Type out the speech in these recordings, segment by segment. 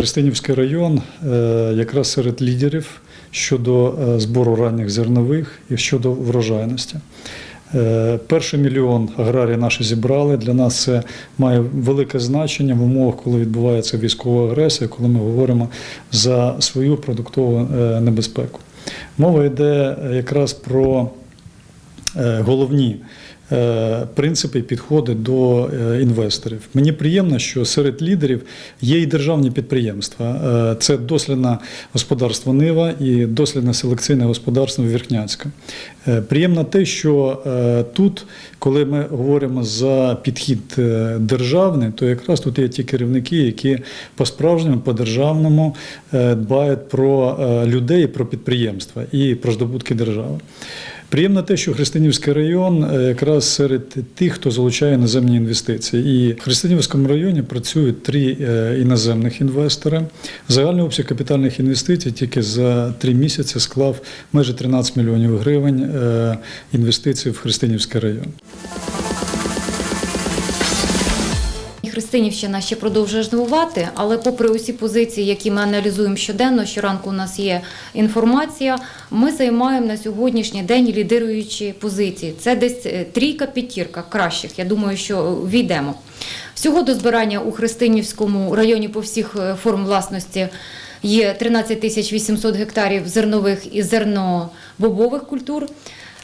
Христинівський район е, якраз серед лідерів щодо е, збору ранніх зернових і щодо врожайності. Е, Перший мільйон аграрії наші зібрали. Для нас це має велике значення в умовах, коли відбувається військова агресія, коли ми говоримо за свою продуктову небезпеку. Мова йде якраз про головні принципи і підходи до е, інвесторів. Мені приємно, що серед лідерів є і державні підприємства. Е, Це дослідне господарство Нива і дослідне селекційне господарство Вірхняцьке. Е, Приємно те, що е, тут, коли ми говоримо за підхід е, державний, то якраз тут є ті керівники, які по-справжньому, по-державному е, дбають про е, людей, про підприємства і про здобутки держави. Приємно те, що Христинівський район е, якраз серед тих, хто залучає іноземні інвестиції. І в Христинівському районі працюють три е, іноземних інвестори. Загальний обсяг капітальних інвестицій тільки за три місяці склав майже 13 мільйонів гривень е, інвестицій в Христинівський район. Христинівщина ще продовжує жнивувати, але попри усі позиції, які ми аналізуємо щоденно, щоранку у нас є інформація. Ми займаємо на сьогоднішній день лідируючі позиції. Це десь е, трійка п'ятірка кращих. Я думаю, що війдемо. Всього до збирання у Христинівському районі по всіх е, форм власності є 13 тисяч 800 гектарів зернових і зернобобових культур.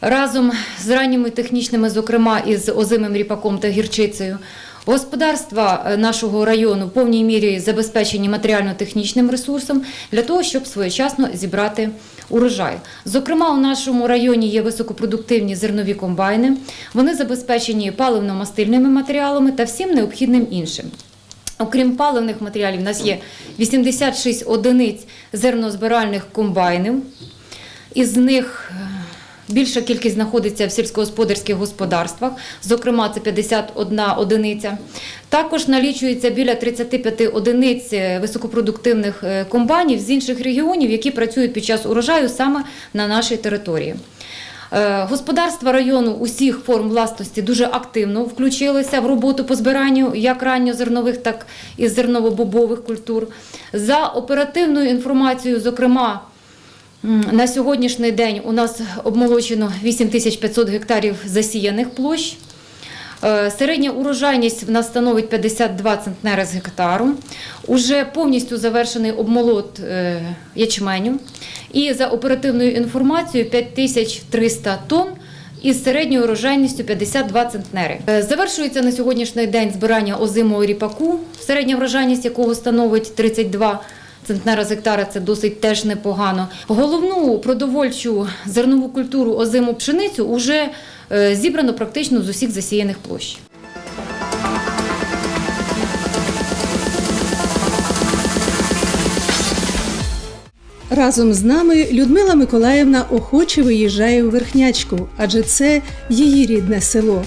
Разом з ранніми технічними, зокрема із озимим ріпаком та гірчицею, господарства е, нашого району в повній мірі забезпечені матеріально-технічним ресурсом для того, щоб своєчасно зібрати урожай. Зокрема, у нашому районі є високопродуктивні зернові комбайни. Вони забезпечені паливно-мастильними матеріалами та всім необхідним іншим. Окрім паливних матеріалів, у нас є 86 одиниць зернозбиральних комбайнів. Із них більша кількість знаходиться в сільськогосподарських господарствах, зокрема, це 51 одиниця. Також налічується біля 35 одиниць е, високопродуктивних е, комбайнів з інших регіонів, які працюють під час урожаю саме на нашій території. Е, Господарства району усіх форм власності дуже активно включилися в роботу по збиранню як ранньозернових, так і зерново-бобових культур. За оперативною інформацією, зокрема, на сьогоднішній день у нас обмолочено 8500 гектарів засіяних площ. Е, Середня урожайність в нас становить 52 центнери з гектару. Уже повністю завершений обмолот е, ячменю. І за оперативною інформацією 5300 тонн із середньою урожайністю 52 центнери. Е, Завершується на сьогоднішній день збирання озимого ріпаку, середня врожайність якого становить 32 центнера з це досить теж непогано. Головну продовольчу зернову культуру озиму пшеницю вже е, зібрано практично з усіх засіяних площ. Разом з нами Людмила Миколаївна охоче виїжджає у Верхнячку, адже це її рідне село.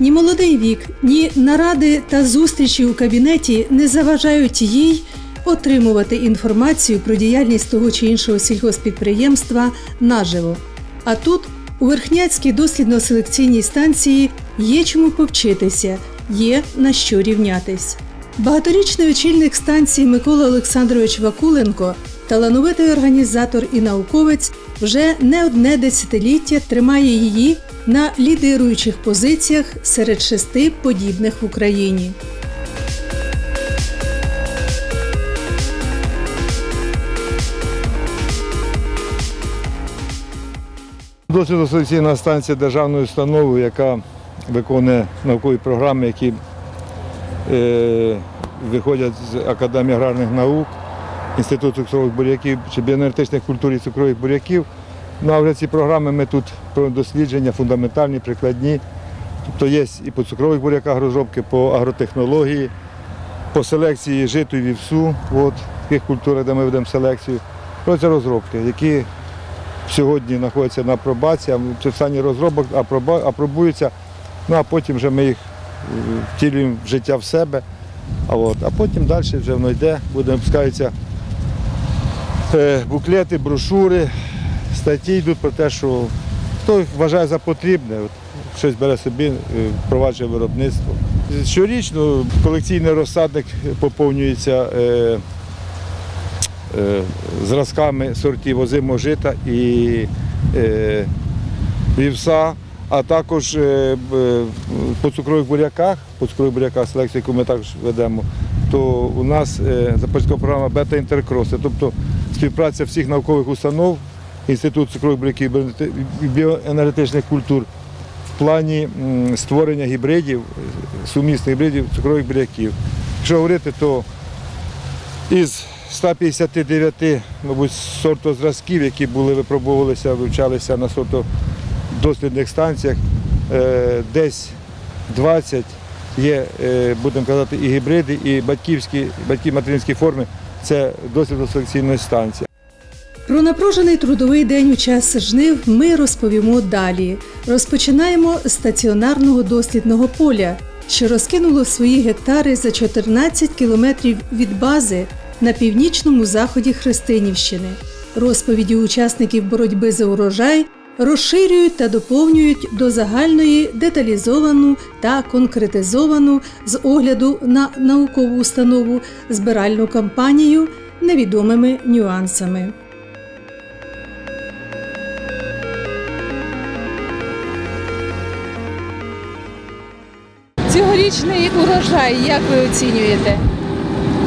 Ні молодий вік, ні наради та зустрічі у кабінеті не заважають їй отримувати інформацію про діяльність того чи іншого сільгоспідприємства наживо. А тут, у Верхняцькій дослідно-селекційній станції, є чому повчитися, є на що рівнятись. Багаторічний очільник станції Микола Олександрович Вакуленко, талановитий організатор і науковець, вже не одне десятиліття тримає її на лідируючих позиціях серед шести подібних в Україні. Досвідно селекційна станція державної установи, яка виконує наукові програми, які е, виходять з Академії аграрних наук, Інституту цукрових буряків чи біоенергетичних культур і цукрових буряків. Ну, а ці програми ми тут про дослідження фундаментальні, прикладні. Тобто є і по цукрових буряках розробки, по агротехнології, по селекції житу і вівсу, от, в тих культурах, де ми ведемо селекцію. Про це розробки, які сьогодні знаходяться на апробації, а це в стані розробок апробуються, ну а потім вже ми їх е, втілюємо в життя в себе. А, от, а потім далі вже воно йде, буде випускаються е, буклети, брошури, статті йдуть про те, що хто вважає за потрібне, от, щось бере собі, е, впроваджує виробництво. Щорічно колекційний розсадник поповнюється е, зразками сортів озимого жита і е, вівса, а також е, по цукрових буряках, по цукрових буряках селекцію, яку ми також ведемо, то у нас е, запорізька програма бета інтеркроси, тобто співпраця всіх наукових установ, Інститут цукрових буряків і біоенергетичних культур в плані створення гібридів, е, сумісних гібридів цукрових буряків. Якщо говорити, то із 159, мабуть, сортозразків, які були випробовувалися, вивчалися на сортодослідних станціях, е, десь 20 є, е, будемо казати, і гібриди, і батьківські, батьки материнські форми. Це дослідно-селекційної станції. Про напружений трудовий день у час жнив ми розповімо далі. Розпочинаємо з стаціонарного дослідного поля, що розкинуло свої гектари за 14 кілометрів від бази на північному заході Христинівщини. Розповіді учасників боротьби за урожай розширюють та доповнюють до загальної деталізовану та конкретизовану з огляду на наукову установу збиральну кампанію невідомими нюансами. Цьогорічний урожай, як ви оцінюєте?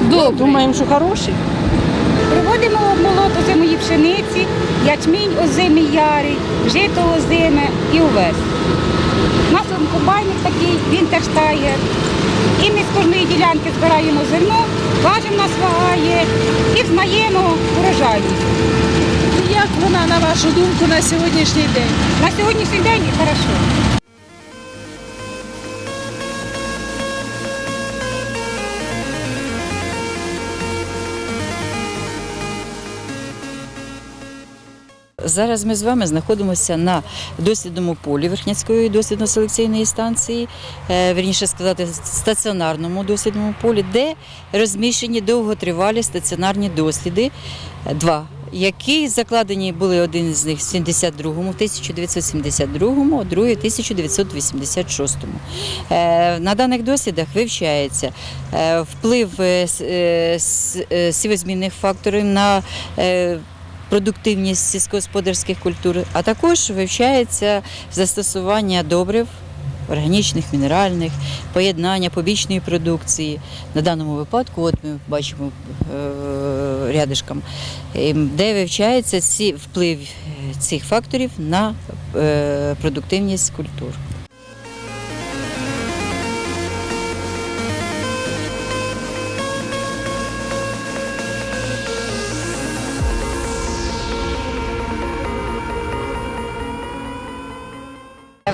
Добре. Думаємо, що хороший. Проводимо обмолот озимої пшениці, ячмінь озимий ярий, жито озиме і увесь. У нас комбайник такий, він теж тає. І ми з кожної ділянки збираємо зерно, важимо нас вагає і взнаємо урожайність. Як вона, на вашу думку, на сьогоднішній день? На сьогоднішній день хорошо. Зараз ми з вами знаходимося на дослідному полі Верхняцької дослідно-селекційної станції, е, вірніше сказати, стаціонарному дослідному полі, де розміщені довготривалі стаціонарні досліди. Два. Які закладені були один з них в 72-му, в 1972-му, а другий в 1986-му. Е, На даних дослідах вивчається е, вплив сівозмінних факторів на продуктивність сільськогосподарських культур, а також вивчається застосування добрив. Органічних, мінеральних, поєднання побічної продукції. На даному випадку, от ми бачимо е, рядишком, е, де вивчається вплив цих факторів на е, продуктивність культур.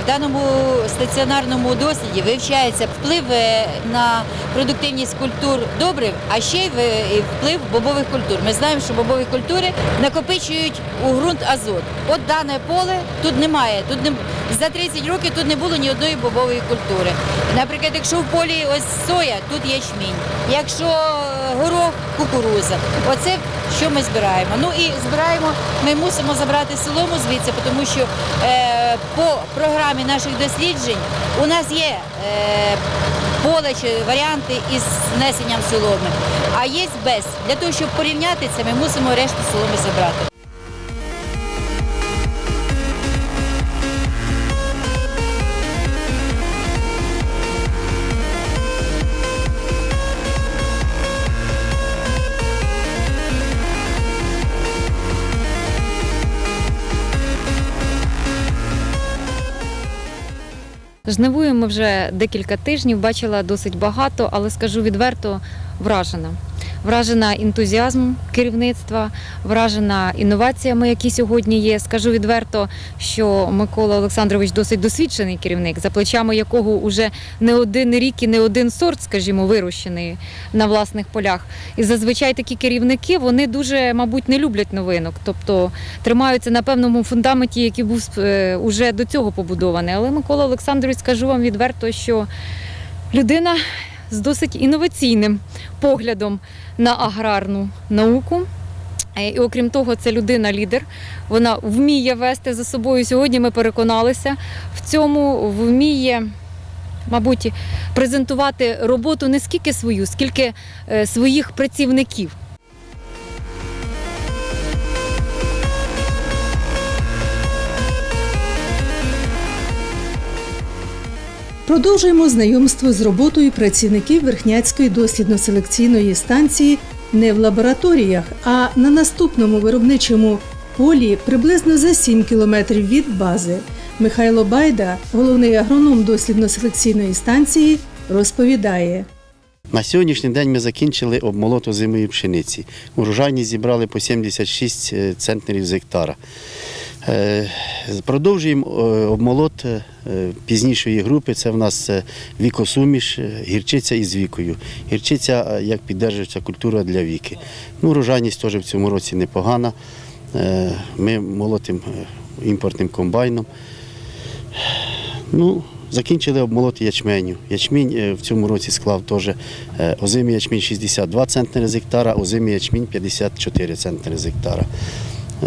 В даному стаціонарному досліді вивчається вплив е, на продуктивність культур добрив, а ще й вплив бобових культур. Ми знаємо, що бобові культури накопичують у ґрунт азот. От дане поле тут немає. Тут не за 30 років тут не було ні одної бобової культури. Наприклад, якщо в полі ось соя, тут ячмінь. Якщо е, горох, кукуруза. Оце що ми збираємо. Ну і збираємо, ми мусимо забрати солому звідси, тому що е, по програмі наших досліджень у нас є е, поле чи варіанти із внесенням соломи, а є без. Для того, щоб порівняти це, ми мусимо решту соломи забрати. Жнивуємо вже декілька тижнів, бачила досить багато, але скажу відверто, вражена. Вражена ентузіазмом керівництва, вражена інноваціями, які сьогодні є. Скажу відверто, що Микола Олександрович досить досвідчений керівник, за плечами якого вже не один рік і не один сорт, скажімо, вирощений на власних полях. І зазвичай такі керівники вони дуже, мабуть, не люблять новинок, тобто тримаються на певному фундаменті, який був е, уже до цього побудований. Але Микола Олександрович, скажу вам відверто, що людина з досить інноваційним поглядом на аграрну науку. Е, І окрім того, це людина-лідер. Вона вміє вести за собою. Сьогодні ми переконалися в цьому, вміє, мабуть, презентувати роботу не скільки свою, скільки е, своїх працівників. Продовжуємо знайомство з роботою працівників Верхняцької дослідно-селекційної станції не в лабораторіях, а на наступному виробничому полі приблизно за 7 кілометрів від бази. Михайло Байда, головний агроном дослідно-селекційної станції, розповідає. На сьогоднішній день ми закінчили обмолот озимої пшениці. Урожайність зібрали по 76 центнерів з гектара. Е, Продовжуємо е, обмолот е, пізнішої групи. Це в нас вікосуміш, гірчиця із вікою. Гірчиця як піддержується культура для віки. Ну, урожайність теж в цьому році непогана. Ми молотимо імпортним комбайном. Ну, закінчили обмолот ячменю. Ячмінь в цьому році склав теж озимий ячмінь 62 центнери з гектара, озимий ячмінь 54 центнери з гектара.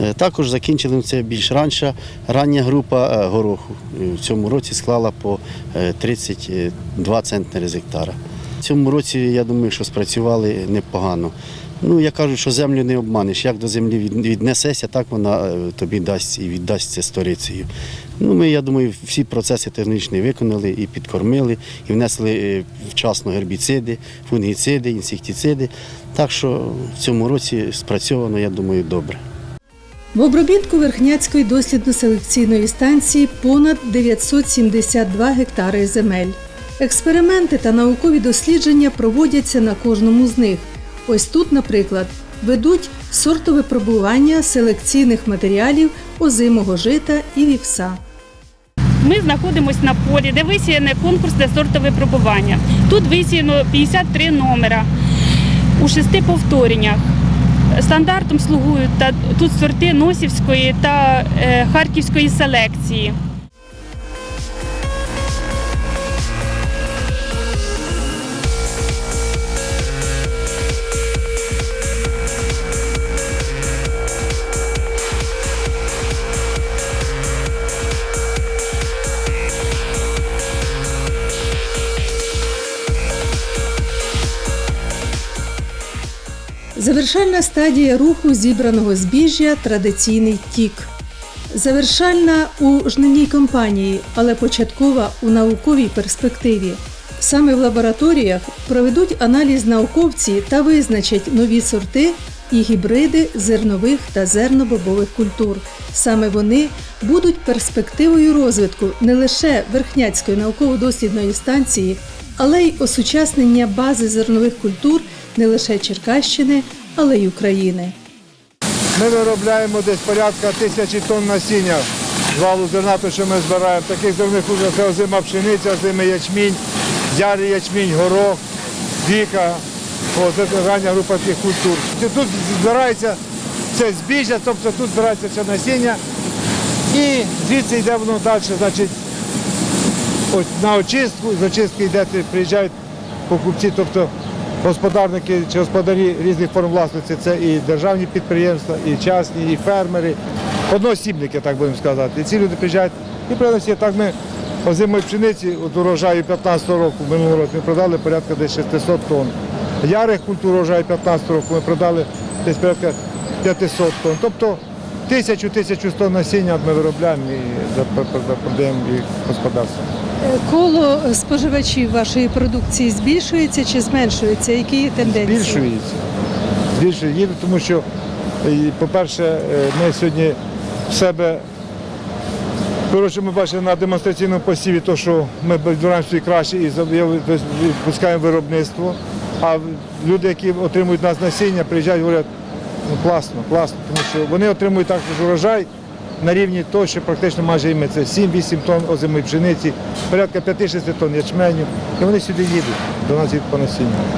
Е, Також закінчили це більш раніше. Рання група е, гороху е, в цьому році склала по е, 32 центнери з гектара. В цьому році, я думаю, що спрацювали непогано. Ну, я кажу, що землю не обманеш. Як до землі від- віднесешся, так вона тобі дасть і віддасться сторицею. Ну, ми, я думаю, всі процеси технічні виконали і підкормили, і внесли вчасно гербіциди, фунгіциди, інсектициди. Так що в цьому році спрацьовано, я думаю, добре. В обробітку Верхняцької дослідно-селекційної станції понад 972 гектари земель. Експерименти та наукові дослідження проводяться на кожному з них. Ось тут, наприклад, ведуть сортовипробування селекційних матеріалів озимого жита і вівса. Ми знаходимося на полі, де висіяне конкурсне сортове пробування. Тут висіяно 53 номера у шести повтореннях. Стандартом слугують тут сорти Носівської та е, Харківської селекції. Завершальна стадія руху зібраного збіжжя традиційний тік. Завершальна у жнивній кампанії, але початкова у науковій перспективі. Саме в лабораторіях проведуть аналіз науковці та визначать нові сорти і гібриди зернових та зернобобових культур. Саме вони будуть перспективою розвитку не лише Верхняцької науково-дослідної станції, але й осучаснення бази зернових культур не лише Черкащини, але й України. Ми виробляємо десь порядка тисячі тонн насіння валу зерна, то, що ми збираємо. Таких зерних це озима пшениця, озимий ячмінь, ярий ячмінь, горох, віка. О, це рання група таких культур. Тут збирається це збіжжя, тобто тут збирається все насіння. І звідси йде воно далі, значить, на очистку, з очистки йде, приїжджають покупці, тобто господарники чи господарі різних форм власності, це і державні підприємства, і частні, і фермери, одноосібники, так будемо сказати. І ці люди приїжджають і приносять. Так ми озимої пшениці от урожаю 15 року, минулого року ми продали порядка десь 600 тонн. Ярих культур урожаю 15 року ми продали десь порядка 500 тонн. Тобто тисячу-тисячу тонн насіння ми виробляємо і продаємо їх господарствам. Е, Коло споживачів вашої продукції збільшується чи зменшується? Які є тенденції? Збільшується. Збільшується, тому що, е, по-перше, е, ми сьогодні в себе, ми бачили на демонстраційному посіві, то, що ми і краще і випускаємо виробництво. А люди, які отримують нас насіння, приїжджають говорять, ну класно, класно, тому що вони отримують також урожай на рівні того, що практично майже їм це 7-8 тонн озимої пшениці, порядка 5-6 тонн ячменю. І вони сюди їдуть, до нас від по насінню.